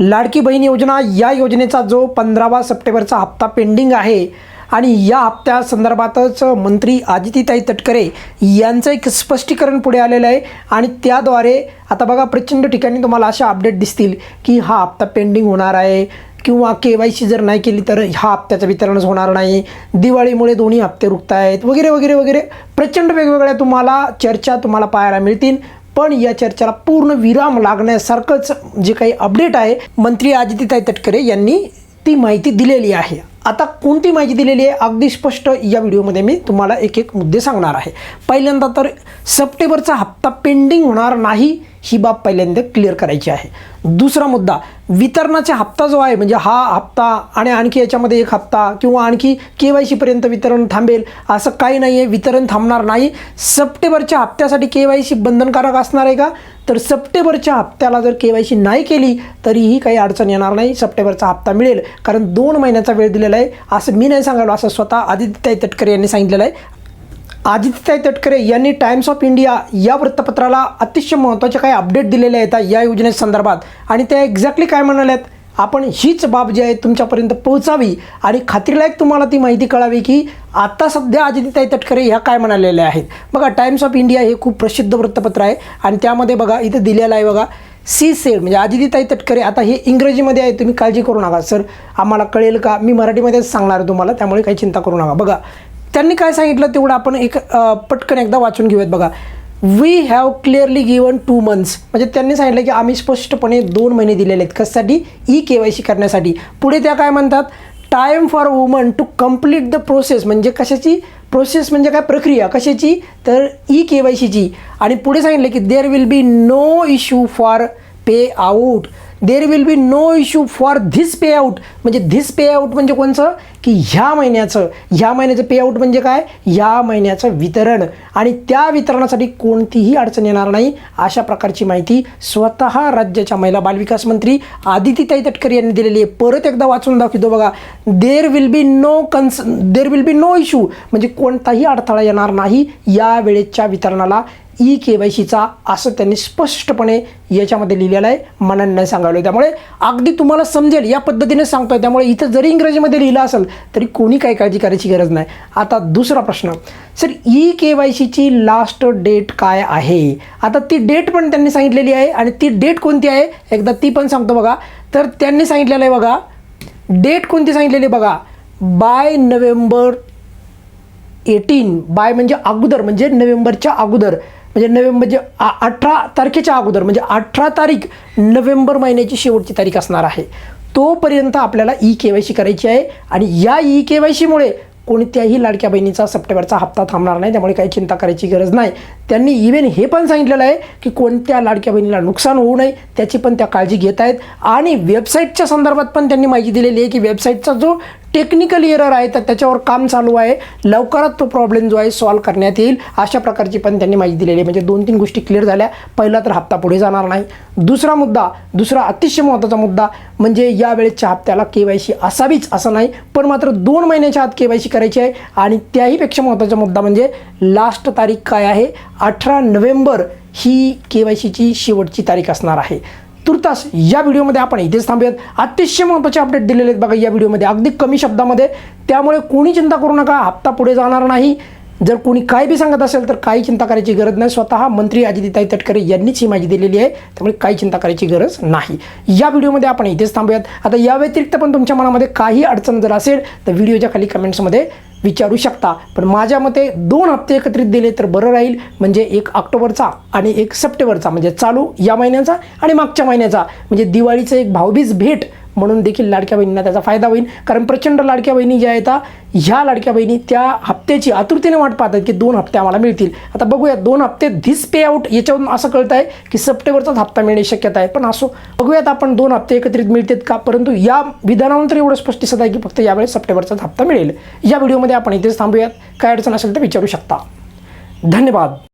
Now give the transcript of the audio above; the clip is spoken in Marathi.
लाडकी बहीण योजना या योजनेचा जो पंधरावा सप्टेंबरचा हप्ता पेंडिंग आहे आणि या हप्त्या संदर्भातच मंत्री आदितीताई तटकरे यांचं एक स्पष्टीकरण पुढे आलेलं आहे आणि त्याद्वारे आता बघा प्रचंड ठिकाणी तुम्हाला अशा अपडेट दिसतील की हा हप्ता पेंडिंग होणार आहे किंवा के वाय सी जर नाही केली तर ह्या हप्त्याचं वितरणच होणार नाही. दिवाळीमुळे दोन्ही हप्ते रुकत आहेत वगैरे वगैरे वगैरे. प्रचंड वेगवेगळ्या तुम्हाला चर्चा तुम्हाला पाहायला मिळतील. पण या चर्चेला पूर्ण विराम लागण्यासारखंच जे काही अपडेट आहे मंत्री आदित्यताई तटकरे यांनी ती माहिती दिलेली आहे. आता कोणती माहिती दिलेली आहे? अगदी स्पष्ट या व्हिडिओमध्ये मी तुम्हाला एक एक मुद्दे सांगणार आहे. पहिल्यांदा तर सप्टेंबरचा हप्ता पेंडिंग होणार नाही ही बाब पहिल्यांदा क्लिअर करायची आहे. दुसरा मुद्दा वितरणाचा हप्ता जो आहे म्हणजे हा हप्ता आणि आणखी याच्यामध्ये एक हप्ता किंवा आणखी के वाय सीपर्यंत वितरण थांबेल असं काही नाही आहे वितरण थांबणार नाही. सप्टेंबरच्या हप्त्यासाठी के वाय सी बंधनकारक असणार आहे का? तर सप्टेंबरच्या हप्त्याला जर के वाय सी नाही केली तरीही काही अडचण येणार नाही सप्टेंबरचा हप्ता मिळेल. कारण दोन महिन्याचा वेळ दिलेला आहे असं मी नाही सांगायला असं स्वतः आदित्य तटकरे यांनी सांगितलेलं आहे. आदित्यताई तटकरे यांनी टाइम्स ऑफ इंडिया या वृत्तपत्राला अतिशय महत्त्वाचे काही अपडेट दिलेले आहेत या योजनेसंदर्भात आणि त्या एक्झॅक्टली काय म्हणाल्या आहेत? आपण हीच बाब जी आहे तुमच्यापर्यंत पोहोचावी आणि खात्रीलायक तुम्हाला ती माहिती कळावी की आता सध्या आदित्यताई तटकरे ह्या काय म्हणालेल्या आहेत. बघा टाइम्स ऑफ इंडिया हे खूप प्रसिद्ध वृत्तपत्र आहे आणि त्यामध्ये बघा इथं दिलेलं आहे बघा सी सेड म्हणजे आदितीताई तटकरे आता हे इंग्रजीमध्ये आहे तुम्ही काळजी करू नका सर. आम्हाला कळेल का? मी मराठीमध्येच सांगणार आहे तुम्हाला त्यामुळे काही चिंता करू नका. बघा त्यांनी काय सांगितलं तेवढं आपण एक पटकन एकदा वाचून घेऊयात बघा. We have clearly given two months म्हणजे त्यांनी सांगितलं की आम्ही स्पष्टपणे दोन महिने दिलेले आहेत. कशासाठी? ई के वाय सी करण्यासाठी. पुढे त्या काय म्हणतात? Time for woman to complete the process म्हणजे कशाची? प्रोसेस म्हणजे काय? प्रक्रिया. कशाची? तर ई के वाय सीची आणि पुढे सांगितलं की there will be no issue for pay out there will be no issue for this pay out म्हणजे धिस पे आऊट म्हणजे कोणचं? की ह्या महिन्याचं. ह्या महिन्याचं पे आऊट म्हणजे काय? ह्या महिन्याचं वितरण. आणि त्या वितरणासाठी कोणतीही अडचण येणार नाही. अशा प्रकारची माहिती स्वतः राज्याच्या महिला बालविकास मंत्री आदितीताई तटकरे यांनी दिलेली आहे. परत एकदा वाचून दाखवतो बघा. There will be no cons there will be no issue म्हणजे कोणताही अडथळा येणार नाही या वेळेच्या वितरणाला. ई के वाय सीचा असं त्यांनी स्पष्टपणे याच्यामध्ये लिहिलेलं आहे. मनाने नाही सांगायला. त्यामुळे अगदी तुम्हाला समजेल या पद्धतीने सांगतोय. त्यामुळे इथं जरी इंग्रजीमध्ये लिहिलं असेल तरी कोणी काही काळजी करायची गरज नाही. आता दुसरा प्रश्न. सर ई के वाय सीची लास्ट डेट काय आहे? आता ती डेट पण त्यांनी सांगितलेली आहे आणि ती डेट कोणती आहे? एकदा ती पण सांगतो बघा. तर त्यांनी सांगितलेलं आहे बघा. डेट कोणती सांगितलेली आहे बघा? Bye November eighteen. बाय म्हणजे अगोदर म्हणजे नोव्हेंबरच्या अगोदर. म्हणजे नोव्हेंबर म्हणजे अठरा तारखेच्या अगोदर म्हणजे अठरा तारीख नोव्हेंबर महिन्याची शेवटची तारीख असणार आहे. तोपर्यंत आपल्याला ई के वाय सी करायची आहे आणि या ई के वाय सीमुळे कोणत्याही लाडक्या बहिणीचा सप्टेंबरचा हप्ता थांबणार नाही. त्यामुळे काही चिंता करायची गरज नाही. त्यांनी इव्हन हे पण सांगितलेलं आहे की कोणत्या लाडक्या बहिणीला नुकसान होऊ नये त्याची पण त्या काळजी घेत आहेत. आणि वेबसाईटच्या संदर्भात पण त्यांनी माहिती दिलेली आहे की वेबसाईटचा जो टेक्निकल एरर आहे तर त्याच्यावर काम चालू आहे. लवकरात तो प्रॉब्लेम जो आहे सॉल्व्ह करण्यात येईल. अशा प्रकारची पण त्यांनी माहिती दिलेली आहे. म्हणजे दोन तीन गोष्टी क्लिअर झाल्या. पहिला तर हप्ता पुढे जाणार नाही. दुसरा मुद्दा दुसरा अतिशय महत्त्वाचा मुद्दा म्हणजे या वेळेच्या हप्त्याला के वाय सी असावीच असं नाही पण मात्र दोन महिन्याच्या आत के वाय सी करायची आहे. आणि त्याहीपेक्षा महत्त्वाचा मुद्दा म्हणजे लास्ट तारीख काय आहे? अठरा नोव्हेंबर ही के वाय सीची शेवटची तारीख असणार आहे. तुर्तास या व्हिडिओमध्ये आपण इथेच थांबूयात. अतिशय महत्त्वाचे अपडेट दिलेले आहेत बघा या व्हिडिओमध्ये. अगदी कमी शब्दामध्ये. त्यामुळे कोणी चिंता करू नका. हप्ता पुढे जाणार नाही. जर कोणी काय बी सांगत असेल तर काही चिंता करायची गरज नाही. स्वतः मंत्री अजितताई तटकरे यांनीच ही माहिती दिलेली आहे. त्यामुळे काही चिंता करायची गरज नाही. या व्हिडिओमध्ये आपण इथेच थांबूयात. आता या व्यतिरिक्त पण तुमच्या मनामध्ये काही अडचण जर असेल तर व्हिडिओच्या खाली कमेंट्समध्ये विचारू शकता. पण माझ्या मते दोन हप्ते एकत्रित दिले तर बरं राहील. म्हणजे एक ऑक्टोबरचा आणि एक सप्टेंबरचा. म्हणजे चालू या महिन्याचा आणि मागच्या महिन्याचा. म्हणजे दिवाळीचं एक भावबीज भेट म्हणून देखील लाडक्या बहिणींना त्याचा फायदा होईल. कारण प्रचंड लाडक्या बहिणी ज्या आहेत ह्या लाडक्या बहिणी त्या हप्त्याची आतुरतेने वाट पाहतात की दोन हप्ते आम्हाला मिळतील. आता बघूया दोन हप्ते धीस पे आउट याच्यावरून असं कळत आहे की सप्टेंबरचाच हप्ता मिळण्याची शक्यता आहे. पण असो बघूयात आपण दोन हप्ते एकत्रित मिळतात का? परंतु या विधानानंतर एवढं स्पष्ट दिसत आहे की फक्त यावेळेस सप्टेंबरचाच हप्ता मिळेल. या व्हिडिओमध्ये आपण इथेच थांबूयात. काय अडचण असेल तर विचारू शकता. धन्यवाद.